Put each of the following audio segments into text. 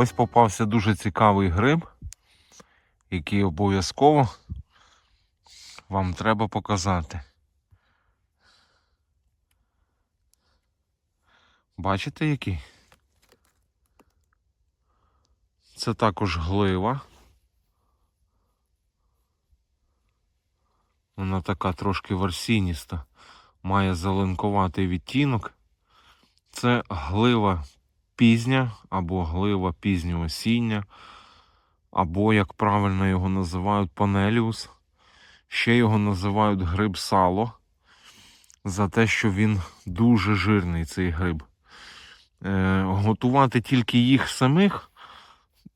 Ось попався дуже цікавий гриб, який обов'язково вам треба показати. Бачите який? Це також глива. Вона така трошки ворсініста, має зеленкуватий відтінок. Це глива пізня або глива пізньоосіння, або, як правильно його називають, панеліус. Ще його називають гриб сало за те, що він дуже жирний, цей гриб. Е, готувати тільки їх самих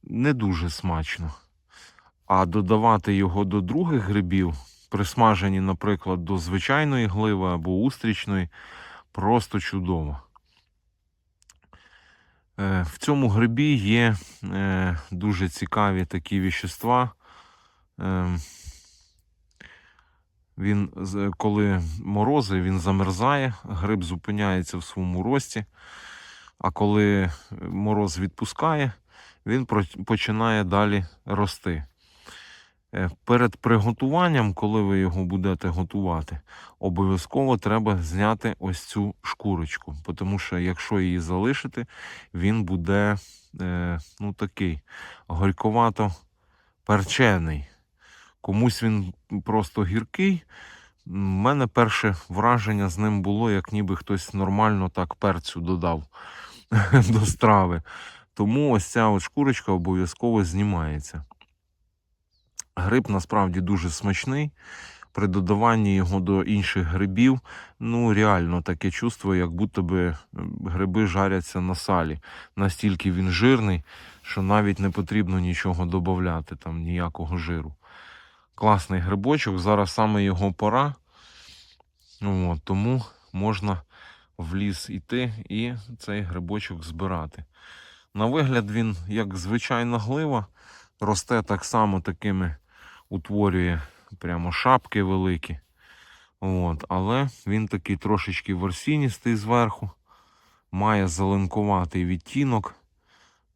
не дуже смачно. А додавати його до других грибів, присмажені, наприклад, до звичайної гливи або устрічної, просто чудово. Е, В цьому грибі є е, дуже цікаві такі віщества. Е, Він, коли морози, він замерзає, гриб зупиняється в своєму рості. А коли мороз відпускає, він починає далі рости. Е, Перед приготуванням, коли ви його будете готувати, обов'язково треба зняти ось цю шкурочку. Тому що якщо її залишити, він буде е, ну, такий горьковато перчений. Комусь він просто гіркий. У мене перше враження з ним було, як ніби хтось нормально так перцю додав до страви. Тому ось ця от шкурочка обов'язково знімається. Гриб насправді дуже смачний. При додаванні його до інших грибів, ну реально таке чувство, як будто би гриби жаряться на салі. Настільки він жирний, що навіть не потрібно нічого додати, там ніякого жиру. Класний грибочок, зараз саме його пора. От, тому можна в ліс іти і цей грибочок збирати. На вигляд він, як звичайна глива, росте так само такими, утворює прямо шапки великі. От, але він такий трошечки ворсіністий зверху, має зеленкуватий відтінок.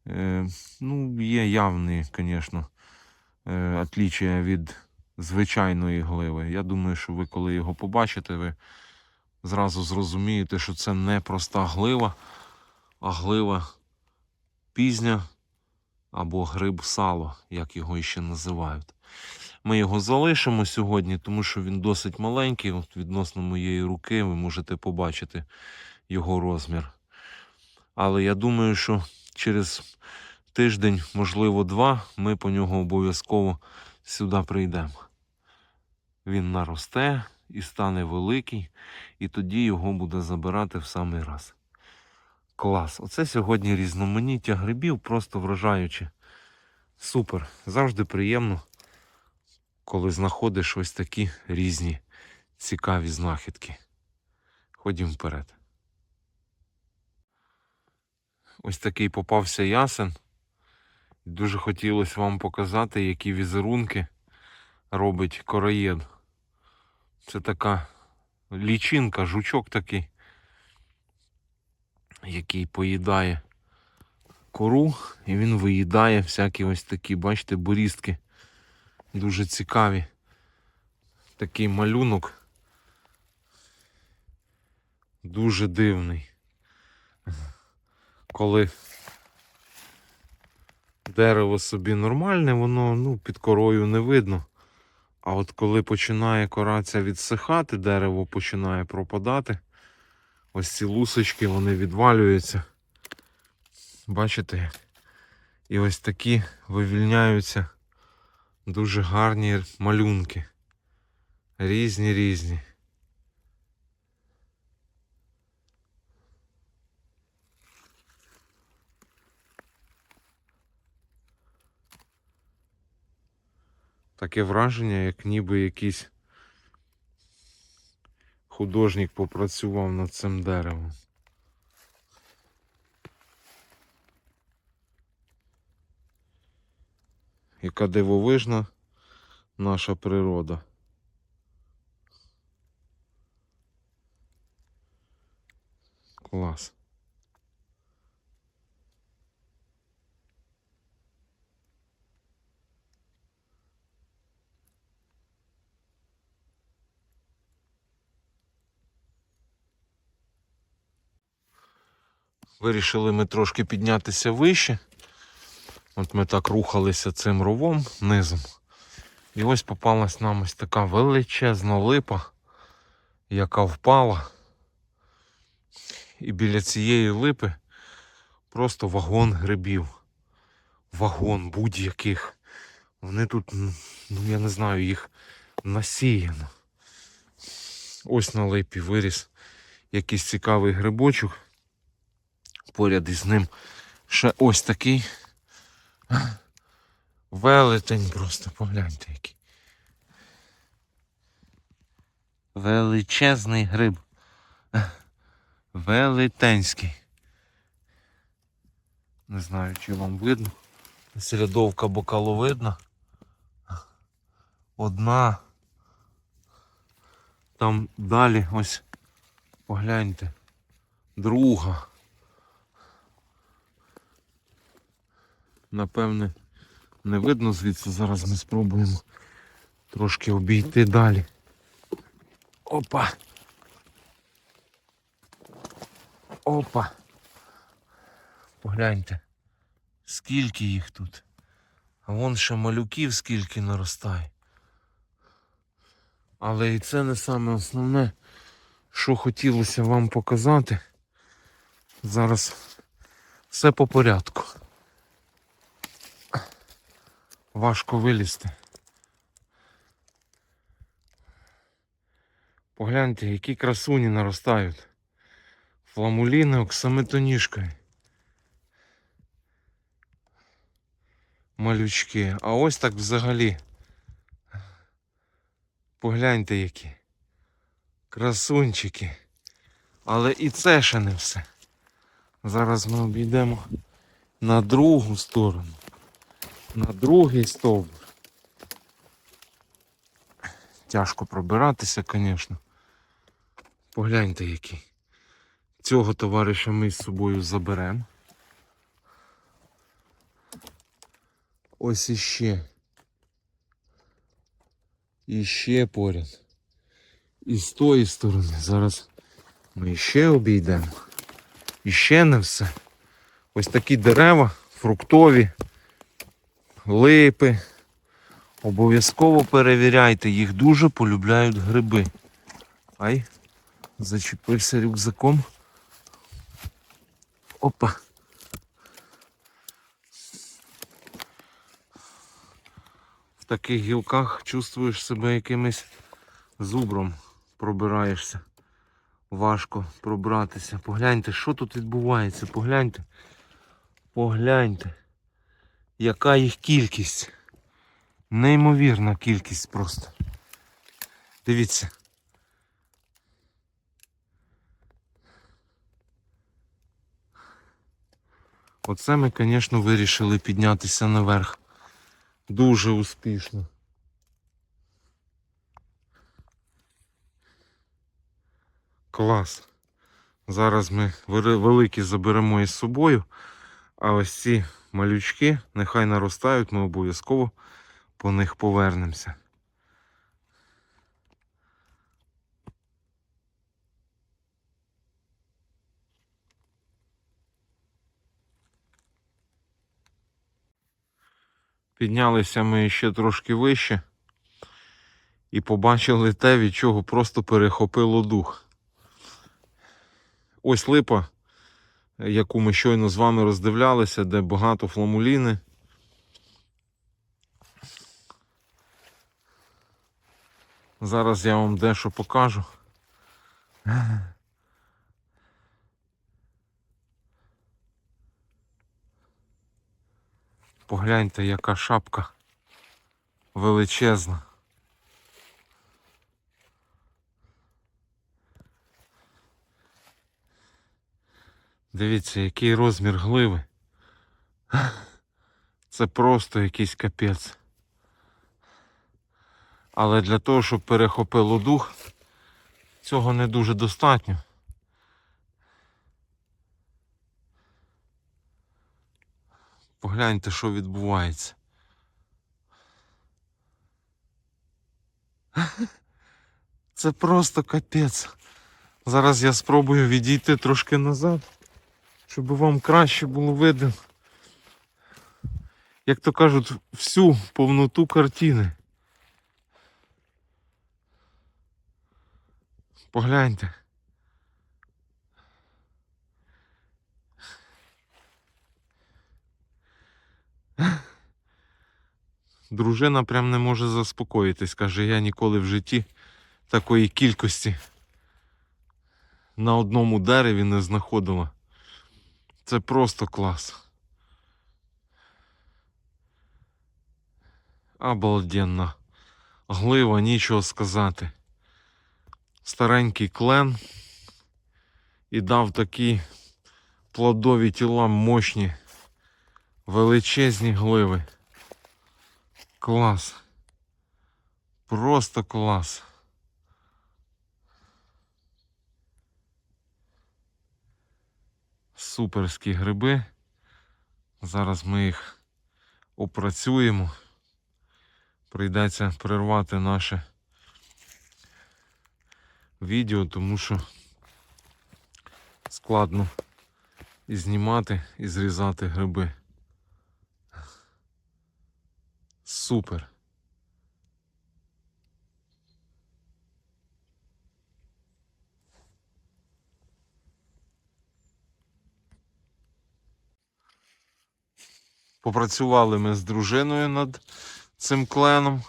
Е, ну, є явні, звісно, е, від звичайної гливи. Я думаю, що ви, коли його побачите, ви зразу зрозумієте, що це не проста глива, а глива пізня або гриб сало, як його ще називають. Ми його залишимо сьогодні, тому що він досить маленький. От відносно моєї руки ви можете побачити його розмір. Але я думаю, що через тиждень, можливо, два, ми по нього обов'язково сюди прийдемо. Він наросте і стане великий, і тоді його буде забирати в самий раз. Клас. Оце сьогодні різноманіття грибів, просто вражаюче. Супер. Завжди приємно, коли знаходиш ось такі різні цікаві знахідки. Ходім вперед. Ось такий попався ясен. Дуже хотілося вам показати, які візерунки робить короєд. Це така лічинка, жучок такий, який поїдає кору, і він виїдає всякі ось такі, бачите, борістки. Дуже цікаві. Такий малюнок. Дуже дивний. Коли дерево собі нормальне, воно ну, під корою не видно. А от коли починає кора ця відсихати, дерево починає пропадати. Ось ці лусочки вони відвалюються. Бачите? І ось такі вивільняються дуже гарні малюнки. Різні різні. Таке враження, як ніби якийсь художник попрацював над цим деревом. яка дивовижна наша природа. Клас. Вирішили ми трошки піднятися вище. От ми так рухалися цим ровом низом. І ось попалась нам ось така величезна липа, яка впала. І біля цієї липи просто вагон грибів. Вагон будь-яких. Вони тут, ну я не знаю, їх насіяно. Ось на липі виріс якийсь цікавий грибочок. Поряд із ним ще ось такий. Велетень просто, погляньте який. Величезний гриб. Велетенський. Не знаю, чи вам видно. Середовка бокаловидна. Одна. Там далі ось погляньте. Друга. Напевне, не видно звідси. Зараз ми спробуємо трошки обійти далі. Опа. Опа. Погляньте. Скільки їх тут. А вон ще малюків скільки наростає. Але і це не саме основне, що хотілося вам показати. Зараз все по порядку. Важко вилізти. Погляньте, які красуні наростають. Фламуліни оксамитоніжкою. Малючки. А ось так взагалі. Погляньте які. Красунчики. Але і це ще не все. Зараз ми обійдемо на другу сторону. На другий стовбур. Тяжко пробиратися, звісно. Погляньте який. Цього товариша ми з собою заберемо. Ось іще. Іще поряд. І з тої сторони. Зараз ми ще обійдемо. Іще не все. Ось такі дерева, фруктові, липи. Обов'язково перевіряйте, їх дуже полюбляють гриби. Ай, зачепився рюкзаком. Опа. В таких гілках чувствуєш себе якимось зубром пробираєшся. Важко пробратися. Погляньте, що тут відбувається. Погляньте. Погляньте. Яка їх кількість. Неймовірна кількість просто. Дивіться. Оце ми, звісно, вирішили піднятися наверх. Дуже успішно. Клас. Зараз ми великі заберемо із собою, а ось ці малючки нехай наростають, ми обов'язково по них повернемося. Піднялися ми ще трошки вище і побачили те, від чого просто перехопило дух. Ось липа, яку ми щойно з вами роздивлялися, де багато фламуліни. Зараз я вам дещо покажу. Погляньте, яка шапка величезна. Дивіться, який розмір гливи. Це просто якийсь капець. Але для того, щоб перехопило дух, цього не дуже достатньо. Погляньте, що відбувається. Це просто капець. Зараз я спробую відійти трошки назад. Щоб вам краще було видно. Як то кажуть, всю повноту картини. Погляньте. Дружина прям не може заспокоїтись. Каже, я ніколи в житті такої кількості на одному дереві не знаходила. Це просто клас. Обалденно. Глива, нічого сказати. Старенький клен і дав такі плодові тіла мощні, величезні гливи. Клас. Просто клас. Суперські гриби. Зараз ми їх опрацюємо. Прийдеться перервати наше відео, тому що складно і знімати, і зрізати гриби. Супер. Попрацювали ми з дружиною над цим кленом.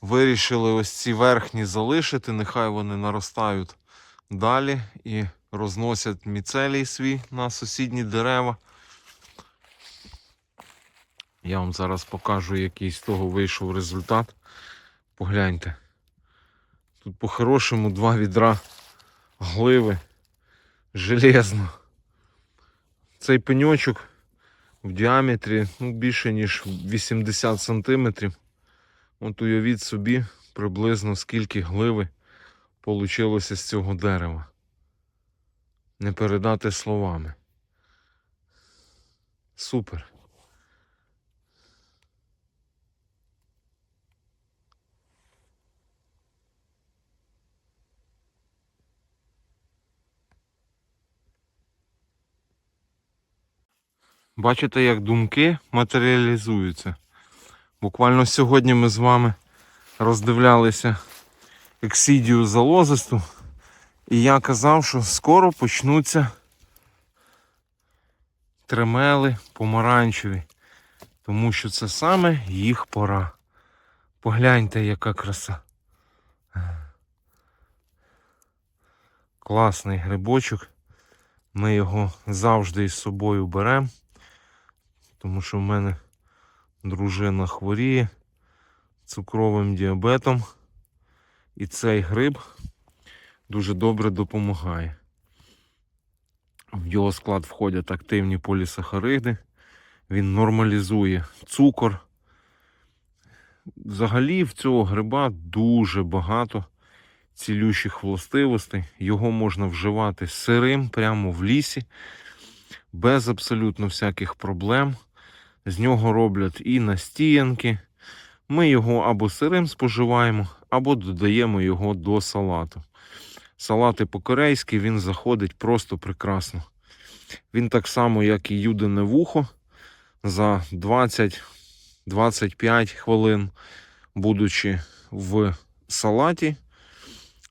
Вирішили ось ці верхні залишити, нехай вони наростають далі і розносять міцелій свій на сусідні дерева. Я вам зараз покажу, який з того вийшов результат. Погляньте. Тут по-хорошому два відра гливи. Железно. Цей пеньочок в діаметрі ну, більше ніж 80 сантиметрів. От уявіть собі приблизно скільки гливи получилося з цього дерева. Не передати словами. Супер. Бачите, як думки матеріалізуються. Буквально сьогодні ми з вами роздивлялися ексидію залозисту. І я казав, що скоро почнуться тремели помаранчеві. Тому що це саме їх пора. Погляньте, яка краса. Класний грибочок. Ми його завжди із собою беремо. Тому що в мене дружина хворіє цукровим діабетом. І цей гриб дуже добре допомагає. В його склад входять активні полісахариди. Він нормалізує цукор. Взагалі в цього гриба дуже багато цілющих властивостей. Його можна вживати сирим прямо в лісі, без абсолютно всяких проблем. З нього роблять і настіянки. Ми його або сирим споживаємо, або додаємо його до салату. Салати по-корейськи він заходить просто прекрасно. Він так само, як і юдине вухо, за 20-25 хвилин, будучи в салаті,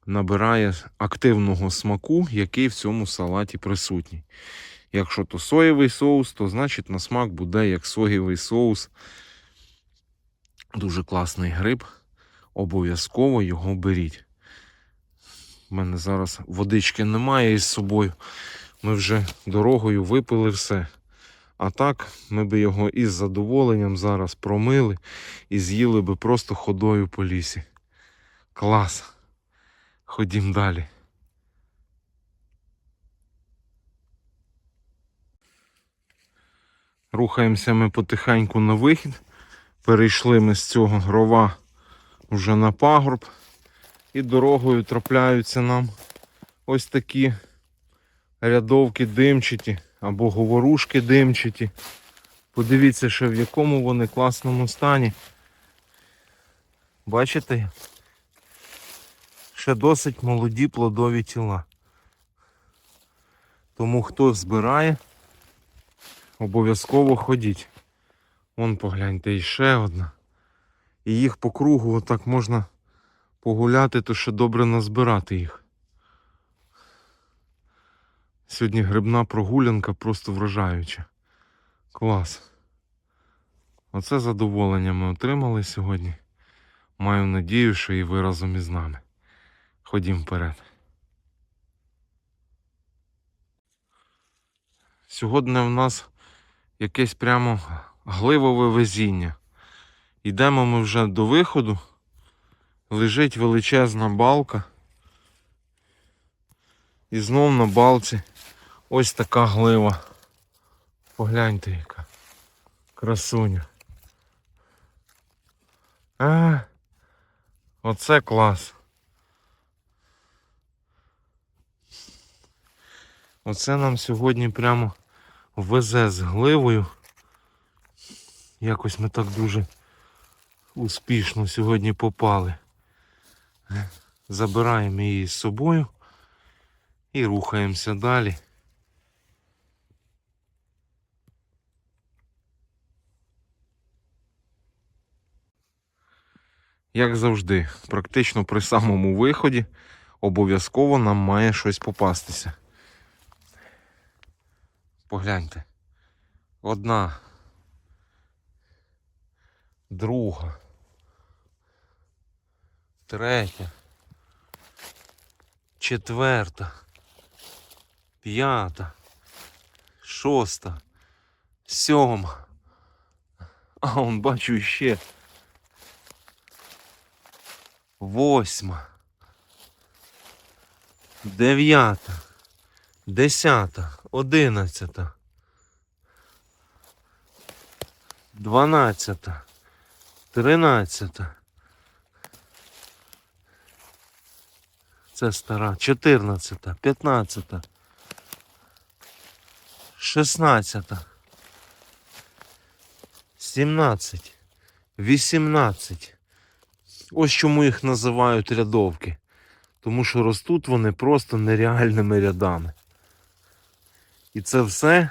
набирає активного смаку, який в цьому салаті присутній. Якщо то соєвий соус, то значить на смак буде як соєвий соус. Дуже класний гриб. Обов'язково його беріть. У мене зараз водички немає із собою. Ми вже дорогою випили все. А так, ми би його із задоволенням зараз промили і з'їли би просто ходою по лісі. Клас. Ходім далі. Рухаємося ми потихеньку на вихід. Перейшли ми з цього рова вже на пагорб. І дорогою трапляються нам ось такі рядовки димчаті або говорушки димчаті. Подивіться, ще в якому вони класному стані. Бачите? Ще досить молоді плодові тіла. Тому хто збирає, Обов'язково ходіть. Вон погляньте, і ще одна. І їх по кругу отак можна погуляти, то ще добре назбирати їх. Сьогодні грибна прогулянка просто вражаюча. Клас. Оце задоволення ми отримали сьогодні. Маю надію, що і ви разом із нами. Ходім вперед. Сьогодні в нас якесь прямо гливове везіння. Йдемо ми вже до виходу. Лежить величезна балка. І знов на балці ось така глива. Погляньте, яка красуня. А, оце клас. Оце нам сьогодні прямо везе з гливою. Якось ми так дуже успішно сьогодні попали. Забираємо її з собою і рухаємося далі. Як завжди, практично при самому виході обов'язково нам має щось попастися. Погляньте. Одна. Друга. Третя. Четверта. П'ята. Шоста. Сьома. А он бачу ще. Восьма. Дев'ята. Десята. Одинадцята. Дванадцята. Тринадцята. Це стара. Чотирнадцята. П'ятнадцята. Шістнадцята. Сімнадцять. Вісімнадцять. Ось чому їх називають рядовки. Тому що ростуть вони просто нереальними рядами. І це все,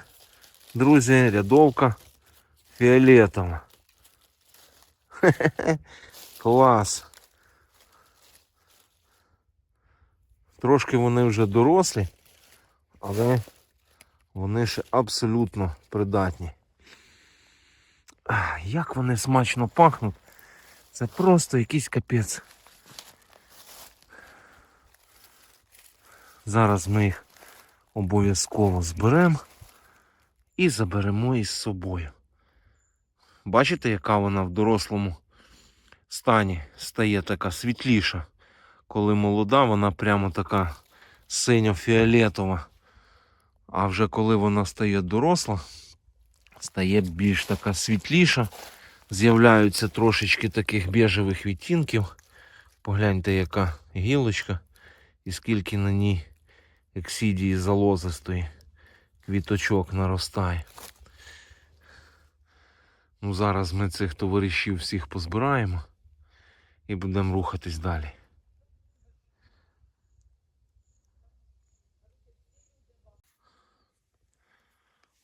друзі, рядовка фіолетова. Хе-хе-хе. Клас. Трошки вони вже дорослі, але вони ще абсолютно придатні. Як вони смачно пахнуть. Це просто якийсь капець. Зараз ми їх обов'язково зберемо і заберемо із собою. Бачите, яка вона в дорослому стані стає така світліша. Коли молода, вона прямо така синьо-фіолетова. А вже коли вона стає доросла, стає більш така світліша. З'являються трошечки таких біжевих відтінків. Погляньте, яка гілочка і скільки на ній ексідії залозистої квіточок наростає. Ну, зараз ми цих товаришів всіх позбираємо і будемо рухатись далі.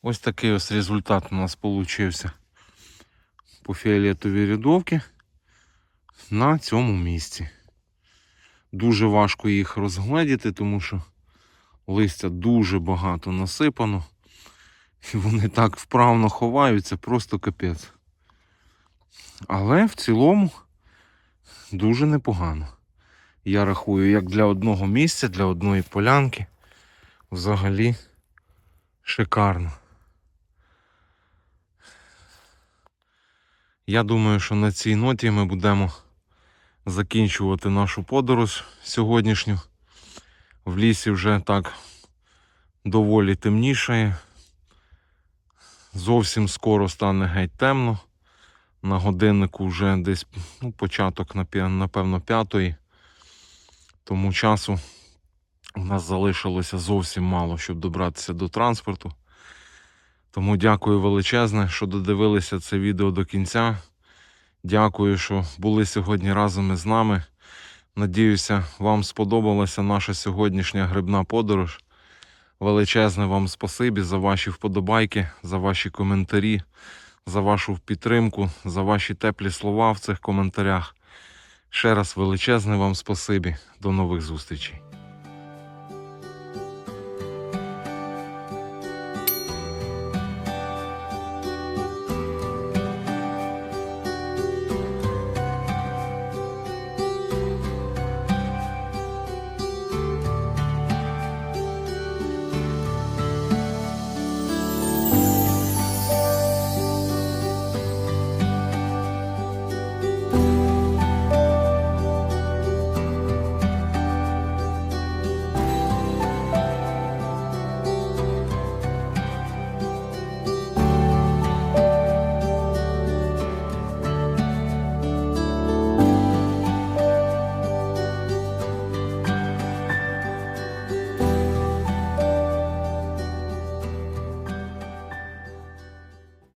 Ось такий ось результат у нас получився по фіолетовій рядовці на цьому місці. Дуже важко їх розгледіти, тому що листя дуже багато насипано. І вони так вправно ховаються, просто капець. Але в цілому дуже непогано. Я рахую, як для одного місця, для одної полянки, взагалі шикарно. Я думаю, що на цій ноті ми будемо закінчувати нашу подорож сьогоднішню. В лісі вже так доволі темнішає. Зовсім скоро стане геть темно. На годиннику вже десь ну, початок, напевно, п'ятої. Тому часу у нас залишилося зовсім мало, щоб добратися до транспорту. Тому дякую величезне, що додивилися це відео до кінця. Дякую, що були сьогодні разом із нами. Надіюся, вам сподобалася наша сьогоднішня грибна подорож. Величезне вам спасибі за ваші вподобайки, за ваші коментарі, за вашу підтримку, за ваші теплі слова в цих коментарях. Ще раз величезне вам спасибі. До нових зустрічей.